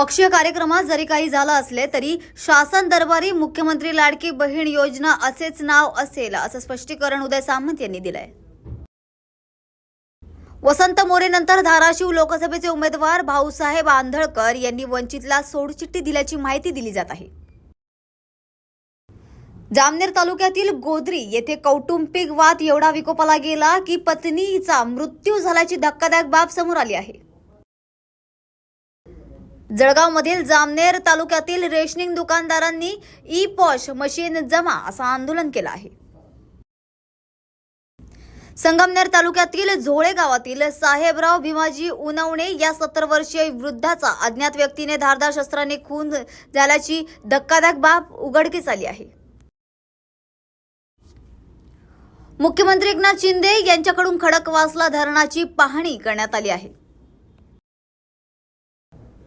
पक्षीय कार्यक्रमात जरी काही झालं असले तरी शासन दरबारी मुख्यमंत्री लाडकी बहीण योजना असेच नाव असेल असं स्पष्टीकरण उदय सामंत यांनी दिलंय. वसंत मोरेनंतर धाराशिव लोकसभेचे उमेदवार भाऊसाहेब आंधळकर यांनी वंचितला सोडचिठ्ठी दिल्याची माहिती दिली जात आहे. जामनेर तालुक्यातील गोदरी येथे कौटुंबिक वाद एवढा विकोपाला गेला की पत्नीचा मृत्यू झाल्याची धक्कादायक बाब समोर आली आहे. जळगावमधील जामनेर तालुक्यातील रेशनिंग दुकानदारांनी ई पॉश मशीन जमा असं आंदोलन केलं आहे. संगमनेर तालुक्यातील झोळे गावातील साहेबराव भीमाजी उनवणे या सत्तर वर्षीय वृद्धाचा अज्ञात व्यक्तीने धारदार शस्त्राने खून झाल्याची धक्कादायक बाब उघडकीस आली आहे. मुख्यमंत्री एकनाथ शिंदे यांच्याकडून खडकवासला धरणाची पाहणी करण्यात आली आहे.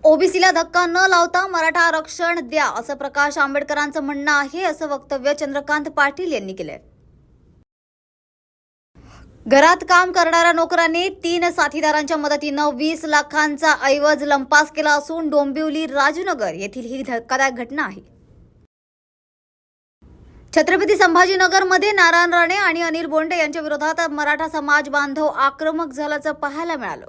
ओबीसीला धक्का न लावता मराठा आरक्षण द्या असं प्रकाश आंबेडकरांचं म्हणणं आहे असं वक्तव्य चंद्रकांत पाटील यांनी केलंय. घरात काम करणाऱ्या नोकरांनी तीन साथीदारांच्या मदतीनं वीस लाखांचा ऐवज लंपास केला असून डोंबिवली राजनगर येथील ही धक्कादायक घटना आहे. छत्रपती संभाजीनगरमध्ये नारायण राणे आणि अनिल बोंडे यांच्या विरोधात मराठा समाज बांधव आक्रमक झाल्याचं पाहायला मिळालं.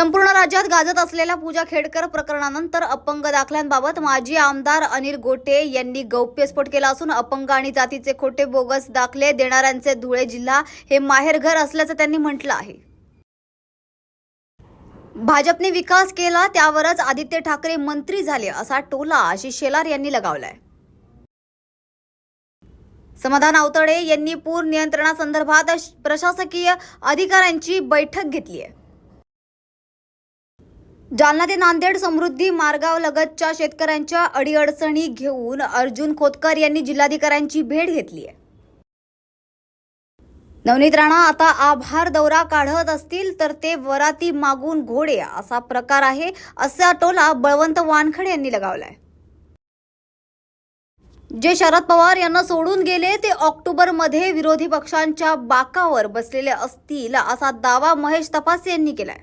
संपूर्ण राज्यात गाजत असलेल्या पूजा खेडकर प्रकरणानंतर अपंग दाखल्यांबाबत माजी आमदार अनिल गोटे यांनी गौप्यस्फोट केला असून अपंग आणि जातीचे खोटे बोगस दाखले देणाऱ्यांचे धुळे जिल्हा हे माहेरघर असल्याचं त्यांनी म्हटलं आहे. भाजपने विकास केला त्यावरच आदित्य ठाकरे मंत्री झाले असा टोला आशिष शेलार यांनी लगावलाय. समाधान आवतडे यांनी पूर नियंत्रणासंदर्भात प्रशासकीय अधिकाऱ्यांची बैठक घेतली आहे जालना ते नांदेड समृद्धी मार्गावलगतच्या शेतकऱ्यांच्या अडीअडचणी घेऊन अर्जुन खोतकर यांनी जिल्हाधिकाऱ्यांची भेट घेतली आहे. नवनीत राणा आता आभार दौरा काढत असतील तर ते वराती मागून घोडे असा प्रकार आहे असा टोला बळवंत वानखडे यांनी लगावलाय. जे शरद पवार यांना सोडून गेले ते ऑक्टोबरमध्ये विरोधी पक्षांच्या बाकावर बसलेले असतील असा दावा महेश तपासे यांनी केलाय.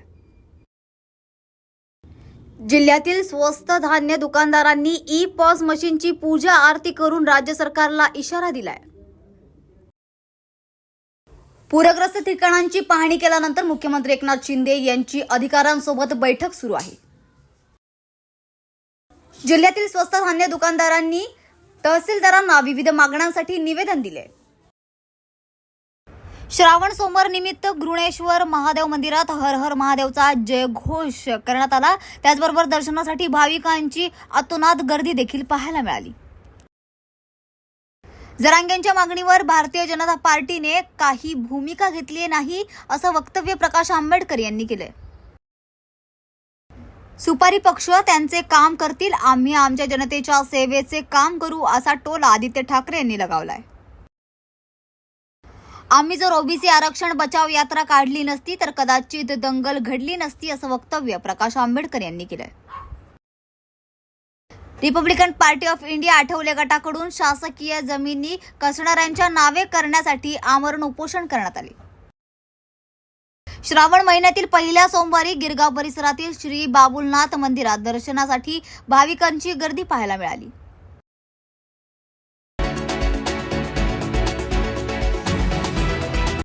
जिल्ह्यातील स्वस्त धान्य दुकानदारांनी ई पॉस मशीनची पूजा आरती करून राज्य सरकारला इशारा दिलाय. पूरग्रस्त ठिकाणांची पाहणी केल्यानंतर मुख्यमंत्री एकनाथ शिंदे यांची अधिकाऱ्यांसोबत बैठक सुरू आहे. जिल्ह्यातील स्वस्त धान्य दुकानदारांनी तहसीलदारांना विविध मागण्यांसाठी निवेदन दिले श्रावण सोमवार निमित्त गृणेश्वर महादेव मंदिरात हर हर महादेवचा जयघोष करण्यात आला. त्याचबरोबर दर्शनासाठी भाविकांची अतोनात गर्दी देखील पाहायला मिळाली. जरांगेंच्या मागणीवर भारतीय जनता पार्टीने काही भूमिका घेतली नाही असं वक्तव्य प्रकाश आंबेडकर यांनी केलंय. सुपारी पक्ष त्यांचे काम करतील आम्ही आमच्या जनतेच्या सेवेचे काम करू असा टोला आदित्य ठाकरे यांनी लगावलाय. आम्ही जर ओबीसी आरक्षण बचाव यात्रा काढली नसती तर कदाचित दंगल घडली नसती असं वक्तव्य प्रकाश आंबेडकर यांनी केलंय. Republican Party of India Athawale गटाकडून शासकीय जमिनी कसणाऱ्यांच्या नावे करण्यासाठी आमरण उपोषण करण्यात आले. श्रावण महिन्यातील पहिल्या सोमवारी गिरगाव परिसरातील श्री बाबुलनाथ मंदिरात दर्शनासाठी भाविकांची गर्दी पाहायला मिळाली.